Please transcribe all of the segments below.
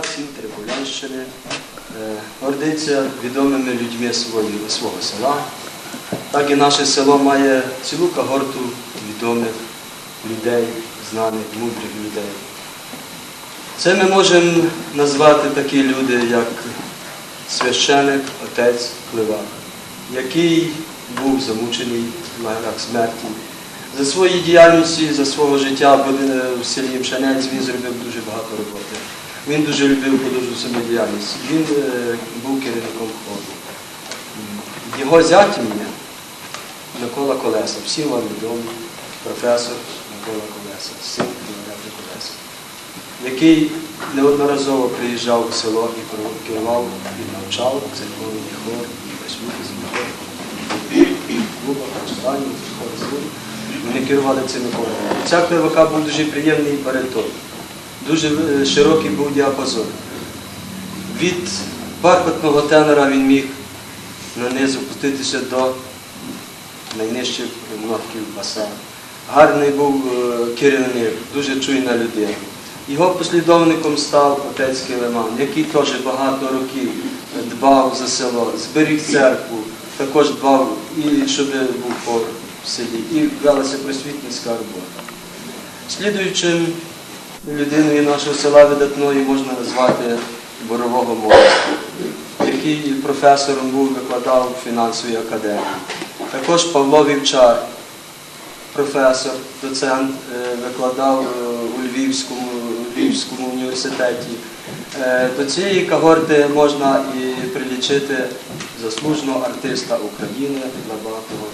Тернопільщини, е, гордиться відомими людьми свої, свого села. Так і наше село має цілу когорту відомих людей, знаних, мудрих людей. Це ми можемо назвати такі люди, як священик, отець Клевак, який був замучений в лагерах смерті. За свої діяльності, за свого життя в в селі Мшанець він зробив дуже багато роботи. Він дуже любив подужу самодіяльність. Він е, був керівником ходу. Його зятім є Микола Колеса, всі вам відомий професор Микола Колеса, син Філарета Колеса, який неодноразово приїжджав у село і керував, і навчав церковний хор, і присутність хор, клубах, ресторанів, хор Вони керували цими хорами. Ця клевака був дуже приємний баритон, дуже е, широкий був діапазон. Від бархатного тенора він міг нанизу опуститися до найнижчих нотків баса. Гарний був е, керівник, дуже чуйна людина. Його послідовником став отець Килиман, який теж багато років дбав за село, зберіг церкву, також дбав, і щоб був хор в селі, і велася просвітницька робота. Слідуючим людиною нашого села видатною можна назвати Борового Моря, який професором був, викладав в фінансовій академії. Також Павло Вівчар, професор, доцент, е, викладав е, у Львівському, Львівському університеті. Е, До цієї когорти можна і прилічити заслуженого артиста України Лабатого,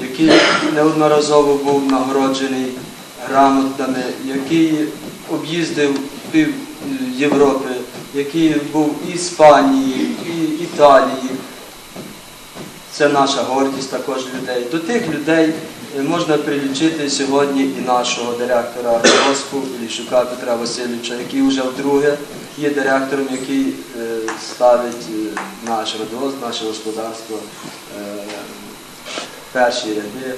який неодноразово був нагороджений грамотами, який об'їздив пів Європи, який був і Іспанії, і Італії. Це наша гордість також людей. До тих людей е, можна прилічити сьогодні і нашого директора ГОСПу Ліщука Петра Васильовича, який вже вдруге є директором, який е, ставить е, наш радгосп, наше господарство е, перші ряди.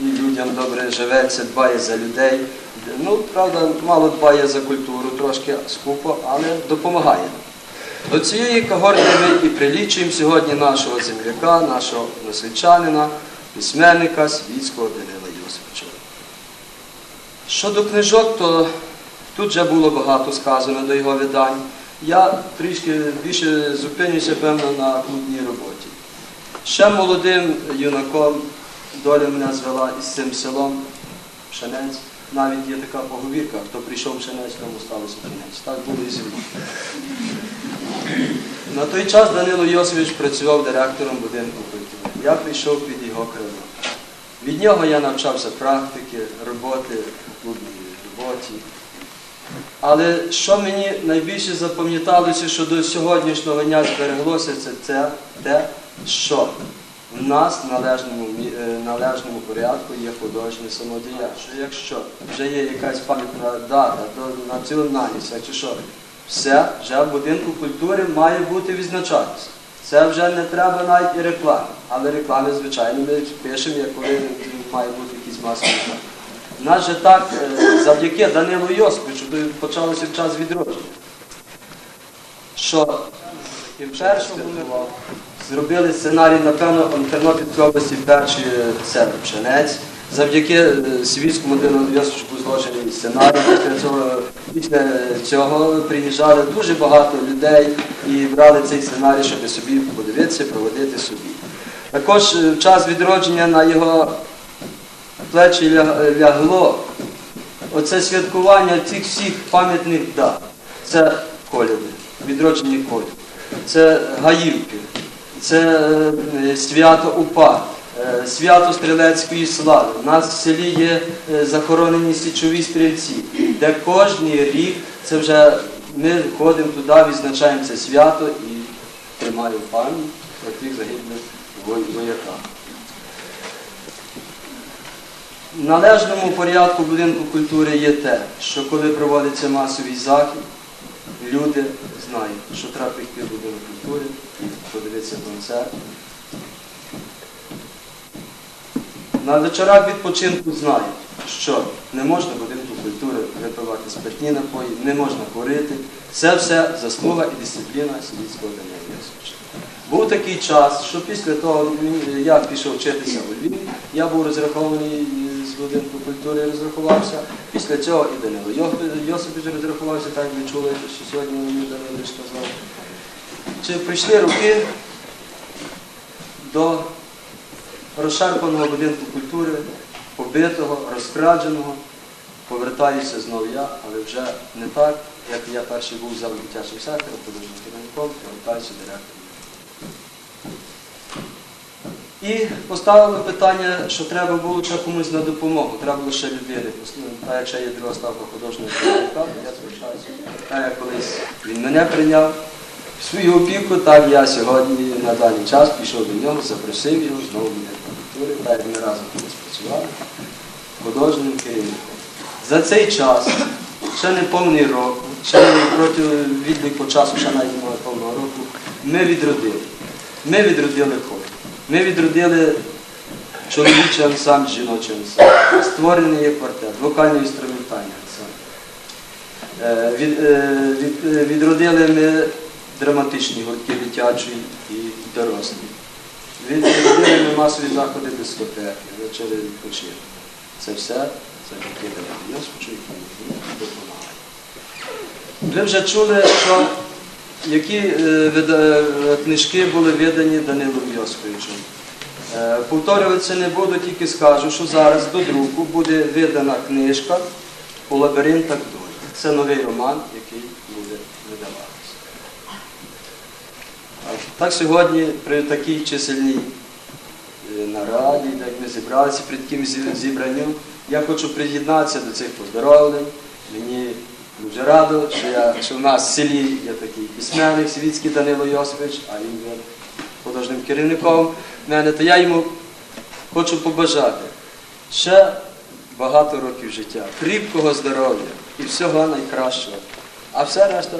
І людям добре живеться, дбає за людей. Ну, правда, мало дбає за культуру, трошки скупо, але допомагає. До цієї когорти ми і прилічуємо сьогодні нашого земляка, нашого носичанина, письменника Світського Данила Йосиповича. Щодо книжок, то тут вже було багато сказано до його видань. Я трішки більше зупинюся, певно, на клубній роботі. Ще молодим юнаком доля мене звела із цим селом Пшенець. Навіть є така поговірка, хто прийшов Пшенець, тому сталося Пшенець. Так було і зі мною. На той час Данило Йосович працював директором будинку культури. Я прийшов під його крило. Від нього я навчався практики, роботи клубній роботі. Але що мені найбільше запам'яталося, що до сьогоднішнього дня збереглося, це те що в нас в належному, е, належному порядку є художнє самодія. Що якщо вже є якась пам'ятна дата, то національність, чи що, все вже в будинку культури має бути відзначатися. Це вже не треба навіть і реклами. Але реклами, звичайно, ми пишемо, як коли має бути якийсь масовий захід. У нас же так, е, завдяки Данилу Йосиповичу, почалося в час відродження. Що і перше вони зробили сценарій, напевно, Тернопільській області перший це пшенець. Завдяки е, світському був зложений сценарій. Після цього, після цього приїжджали дуже багато людей і брали цей сценарій, щоб собі подивитися, проводити собі. Також е, в час відродження на його плечі лягло оце святкування цих всіх пам'ятних дат. Це коляди, відродження колядів, це гаївки, це е, свято УПА, е, свято стрілецької слави. У нас в селі є е, захоронені січові стрільці, де кожен рік це вже ми ходимо туди, відзначаємо це свято і тримаємо пам'ять про тих загиблих вояках. В належному порядку будинку культури є те, що коли проводиться масовий захід, люди знають, що треба прийти в будинок культури, подивитися концерт. На вечорах відпочинку знають, що не можна будинку культури випивати спиртні напої, не можна курити. Це все заслуга і дисципліна Данила Йосифовича. Був такий час, що після того мені- я пішов вчитися у Львів, я був розрахований з будинку культури, розрахувався. Після цього і Данило Йосип- Йосипович розрахувався, так ви чули, що сьогодні мені Данилович сказав. Чи прийшли роки до розшарпаного будинку культури, побитого, розкрадженого, повертаюся знову я, але вже не так, як я перший був за дитячим сектором, художнім керівником, повертаюся директором. І поставили питання, що треба було ще комусь на допомогу, треба було ще людини. А якщо є друга ставка художнього я звертаюся. Так як колись він мене прийняв в свою опіку, так я сьогодні на даний час пішов до нього, запросив його знову мене культури, так як ми разом колись працювали художнім керівником. За цей час, ще не повний рок, ще не проти відліку часу, ще навіть немає повного року, ми відродили. Ми відродили хор. Ми відродили чоловічий ансамбль, жіночий ансамбль. Створений є квартет, вокально-інструментальний ансамбль. Е, е, е, відродили ми драматичні гуртки дитячі і дорослі. Відродили ми масові заходи дискотеки, вечори відпочинку. Це все Данилу Йосифовичу, який мені допомагає. Ви вже чули, що які е, е, книжки були видані Данилом Йосиповичем. Е, Повторюватися не буду, тільки скажу, що зараз до друку буде видана книжка у лабіринтах долі. Це новий роман, який буде видаватися. Так сьогодні при такій чисельній нараді, як ми зібралися при таким зі- зібранню, я хочу приєднатися до цих поздоровлень. Мені дуже радо, що, я, що в нас в селі є такий письменник Світський Данило Йосипович, а він є художнім керівником мене, то я йому хочу побажати ще багато років життя, кріпкого здоров'я і всього найкращого. А все решта.